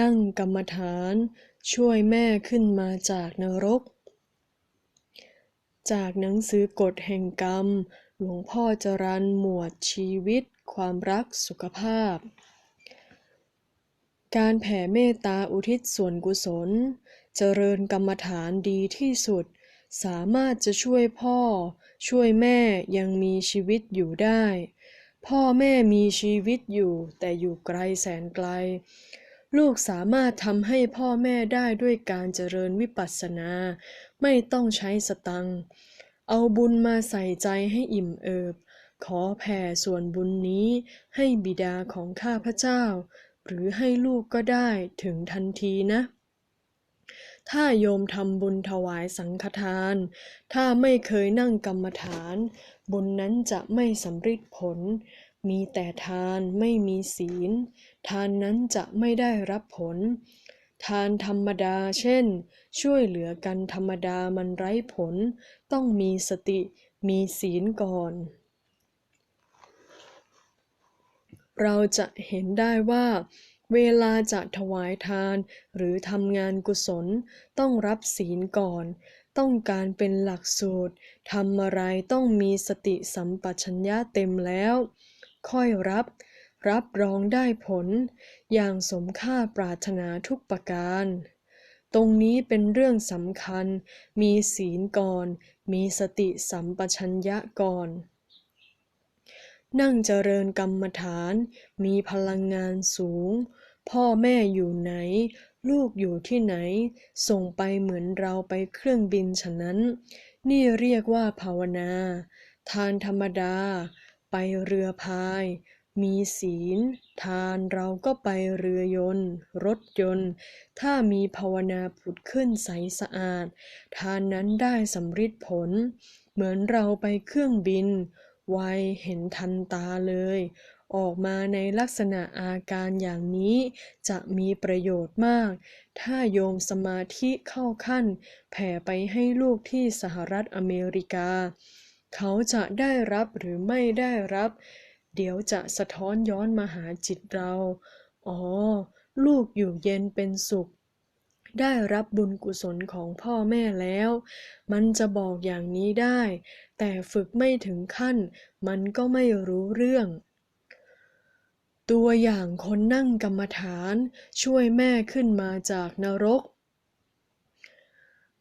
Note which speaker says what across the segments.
Speaker 1: นั่งกรรมฐาน ช่วยแม่ขึ้นมาจากนรก จากหนังสือกฎแห่งกรรม หลวงพ่อจรันหมวดชีวิต ความรักสุขภาพ การแผ่เมตตาอุทิศส่วนกุศล เจริญกรรมฐานดีที่สุด สามารถจะช่วยพ่อ ช่วยแม่ยังมีชีวิตอยู่ได้ พ่อแม่มีชีวิตอยู่แต่อยู่ไกลแสนไกล ลูกสามารถทำให้พ่อแม่ได้ด้วยการเจริญวิปัสสนา ไม่ต้องใช้สตัง เอาบุญมาใส่ใจให้อิ่มเอิบ ขอแผ่ส่วนบุญนี้ให้บิดาของข้าพเจ้า หรือให้ลูกก็ได้ถึงทันทีนะถ้าโยมทำบุญถวายสังฆทาน ถ้าไม่เคยนั่งกรรมฐาน บุญนั้นจะไม่สำฤทธิ์ผล มีแต่ทานไม่มีศีล ทานนั้นจะไม่ได้รับผล ทานธรรมดาเช่น ช่วยเหลือกันธรรมดามันไร้ผล ต้องมีสติมีศีลก่อน เราจะเห็นได้ว่าเวลาจะถวายทานหรือทำงานกุศลต้องรับศีลก่อน ต้องการเป็นหลักสูตรทำอะไรต้องมีสติสัมปชัญญะเต็มแล้ว ค่อยรับ รับรองได้ผล อย่างสมค่าปรารถนาทุกประการ ตรงนี้เป็นเรื่องสำคัญ มีศีลก่อน มีสติสัมปชัญญะก่อนนั่งเจริญกรรมฐาน มีพลังงานสูง พ่อแม่อยู่ไหน ลูกอยู่ที่ไหน ส่งไปเหมือนเราไปเครื่องบินฉะนั้น นี่เรียกว่าภาวนา ทานธรรมดา ไปเรือพาย มีศีล ทานเราก็ไปเรือยนต์ รถยนต์ ถ้ามีภาวนาผุดขึ้นใสสะอาด ทานนั้นได้สำฤทธิ์ผล เหมือนเราไปเครื่องบิน ไวเห็นทันตาเลย ออกมาในลักษณะอาการอย่างนี้จะมีประโยชน์มาก ถ้าโยมสมาธิเข้าขั้น แผ่ไปให้ลูกที่สหรัฐอเมริกา เขาจะได้รับหรือไม่ได้รับ เดี๋ยวจะสะท้อนย้อนมาหาจิตเรา อ๋อ ลูกอยู่เย็นเป็นสุข ได้รับบุญกุศลของพ่อแม่แล้ว มันจะบอกอย่างนี้ได้ แต่ฝึกไม่ถึงขั้น มันก็ไม่รู้เรื่องตัวอย่างคนนั่งกรรมฐานช่วยแม่ขึ้นมาจากนรก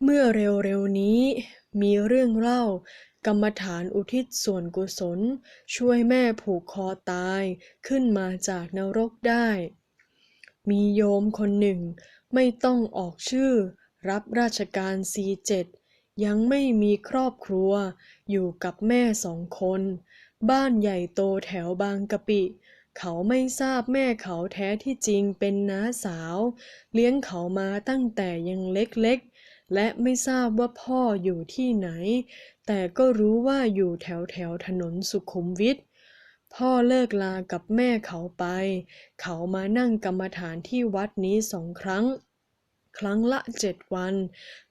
Speaker 1: เมื่อเร็วๆนี้มีเรื่องเล่า กรรมฐานอุทิศส่วนกุศล ช่วยแม่ผูกคอตายขึ้นมาจากนรกได้ มีโยมคนหนึ่งไม่ต้องออกชื่อ รับราชการ C7 ยังไม่มีครอบครัว อยู่กับแม่สองคน บ้านใหญ่โตแถวบางกะปิเขาไม่ทราบแม่เขาแท้ที่จริงเป็นน้าสาว เลี้ยงเขามาตั้งแต่ยังเล็ก และไม่ทราบว่าพ่ออยู่ที่ไหน แต่ก็รู้ว่าอยู่แถวแถวถนนสุขุมวิทพ่อเลิกลากับแม่เขาไป เขามานั่งกรรมฐานที่วัดนี้สองครั้ง ครั้งละเจ็ดวัน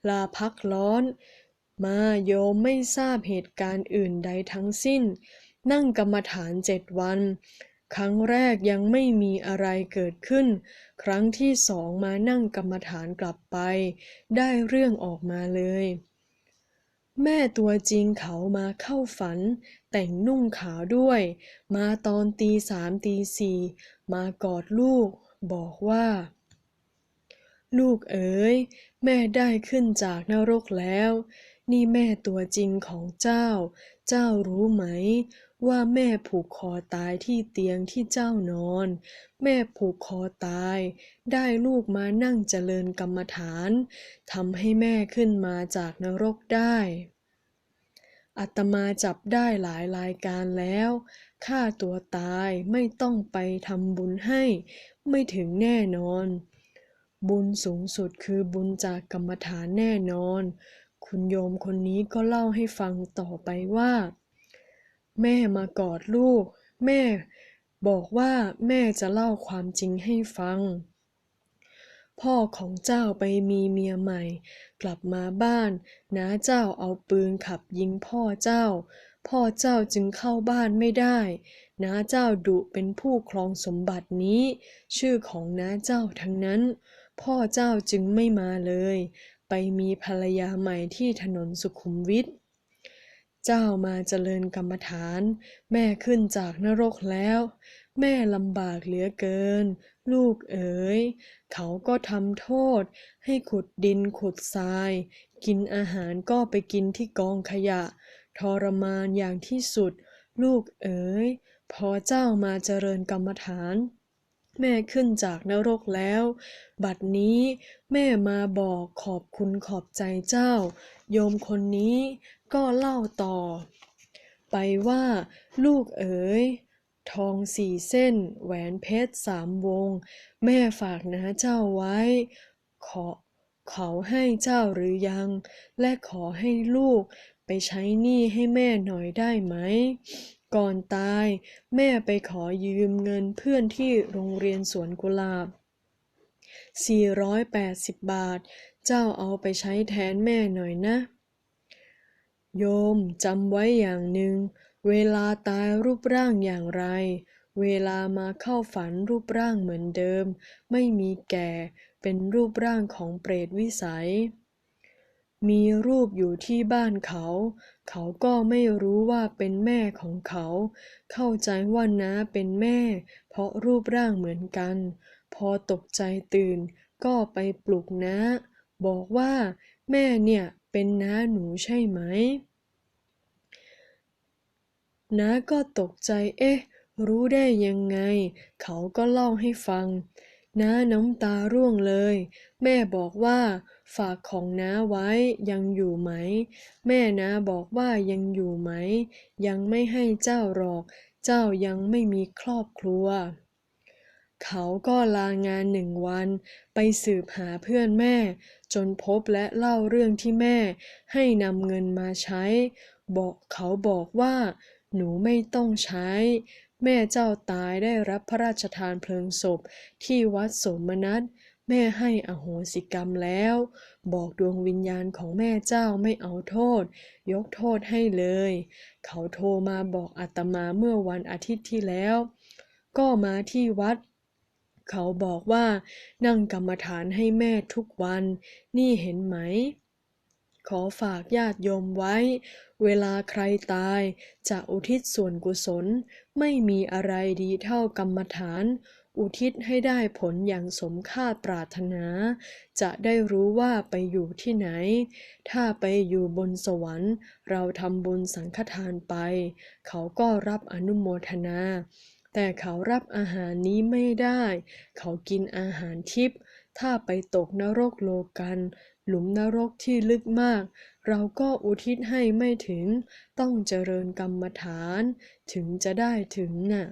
Speaker 1: ลาพักร้อน มาโยมไม่ทราบเหตุการณ์อื่นใดทั้งสิ้น นั่งกรรมฐานเจ็ดวัน ครั้งแรกยังไม่มีอะไรเกิดขึ้น ครั้งที่สองมานั่งกรรมฐานกลับไป ได้เรื่องออกมาเลย แม่ตัวจริงเขามาเข้าฝัน แต่งนุ่งขาวด้วย มาตอนตีสามตีสี่มากอดลูก บอกว่า ลูกเอ๋ย แม่ได้ขึ้นจากนรกแล้ว นี่แม่ตัวจริงของเจ้า เจ้ารู้ไหม ว่าแม่ผูกคอตายที่เตียงที่เจ้านอน แม่ผูกคอตาย ได้ลูกมานั่งเจริญกรรมฐานทำให้แม่ขึ้นมาจากนรกได้อาตมาจับได้หลายรายการแล้วฆ่าตัวตายไม่ต้องไปทำบุญให้ ไม่ถึงแน่นอน บุญสูงสุดคือบุญจากกรรมฐานแน่นอน คุณโยมคนนี้ก็เล่าให้ฟังต่อไปว่า แม่มากอดลูก แม่บอกว่าแม่จะเล่าความจริงให้ฟัง พ่อของเจ้าไปมีเมียใหม่ กลับมาบ้านน้าเจ้าเอาปืนขับยิงพ่อเจ้า พ่อเจ้าจึงเข้าบ้านไม่ได้น้าเจ้าดุเป็นผู้ครองสมบัตินี้ ชื่อของน้าเจ้าทั้งนั้น พ่อเจ้าจึงไม่มาเลย ไปมีภรรยาใหม่ที่ถนนสุขุมวิท เจ้ามาเจริญกรรมฐาน แม่ขึ้นจากนรกแล้ว แม่ลำบากเหลือเกิน ลูกเอ๋ย เขาก็ทำโทษ ให้ขุดดินขุดทราย กินอาหารก็ไปกินที่กองขยะ ทรมานอย่างที่สุด ลูกเอ๋ย พอเจ้ามาเจริญกรรมฐาน แม่ขึ้นจากนรกแล้ว บัดนี้แม่มาบอกขอบคุณขอบใจเจ้า โยมคนนี้ก็เล่าต่อ ไปว่าลูกเอ๋ย ทองสี่เส้น แหวนเพชรสามวง แม่ฝากนะเจ้าไว้ ขอเขาให้เจ้าหรือยัง และขอให้ลูกไปใช้หนี้ให้แม่หน่อยได้ไหม ก่อนตาย แม่ไปขอยืมเงินเพื่อนที่โรงเรียนสวนกุหลาบ 480 บาท เจ้าเอาไปใช้แทนแม่หน่อยนะ โยมจำไว้อย่างหนึ่ง เวลาตายรูปร่างอย่างไร เวลามาเข้าฝันรูปร่างเหมือนเดิม ไม่มีแก่ เป็นรูปร่างของเปรตวิสัย มีรูปอยู่ที่บ้านเขา เขาก็ไม่รู้ว่าเป็นแม่ของเขา เข้าใจว่าน้าเป็นแม่ เพราะรูปร่างเหมือนกัน พอตกใจตื่นก็ไปปลุกน้า บอกว่าแม่เนี่ยเป็นน้าหนูใช่ไหม น้าก็ตกใจ เอ๊ะ รู้ได้ยังไง เขาก็เล่าให้ฟัง น้าน้ำตาร่วงเลย แม่บอกว่า ฝากของน้าไว้ยังอยู่ไหม แม่น้าบอกว่ายังอยู่ไหม ยังไม่ให้เจ้าหรอก เจ้ายังไม่มีครอบครัว เขาก็ลางานหนึ่งวัน ไปสืบหาเพื่อนแม่ จนพบและเล่าเรื่องที่แม่ ให้นำเงินมาใช้ บอกเขาบอกว่า หนูไม่ต้องใช้ แม่เจ้าตายได้รับพระราชทานเพลิงศพที่วัดสมนัสแม่ให้อโหสิกรรมแล้ว บอกดวงวิญญาณของแม่เจ้าไม่เอาโทษ ยกโทษให้เลย เขาโทรมาบอกอาตมาเมื่อวันอาทิตย์ที่แล้ว ก็มาที่วัด เขาบอกว่านั่งกรรมฐานให้แม่ทุกวัน นี่เห็นไหม ขอฝากญาติโยมไว้ เวลาใครตายจะอุทิศส่วนกุศล ไม่มีอะไรดีเท่ากรรมฐาน อุทิศให้ได้ผลอย่างสมคาดปรารถนา จะได้รู้ว่าไปอยู่ที่ไหน ถ้าไปอยู่บนสวรรค์ เราทำบุญสังฆทานไป เขาก็รับอนุโมทนา แต่เขารับอาหารนี้ไม่ได้ เขากินอาหารทิพย์ ถ้าไปตกนรกโลกัน หลุมนรกที่ลึกมาก เราก็อุทิศให้ไม่ถึง ต้องเจริญกรรมฐาน ถึงจะได้ถึงน่ะ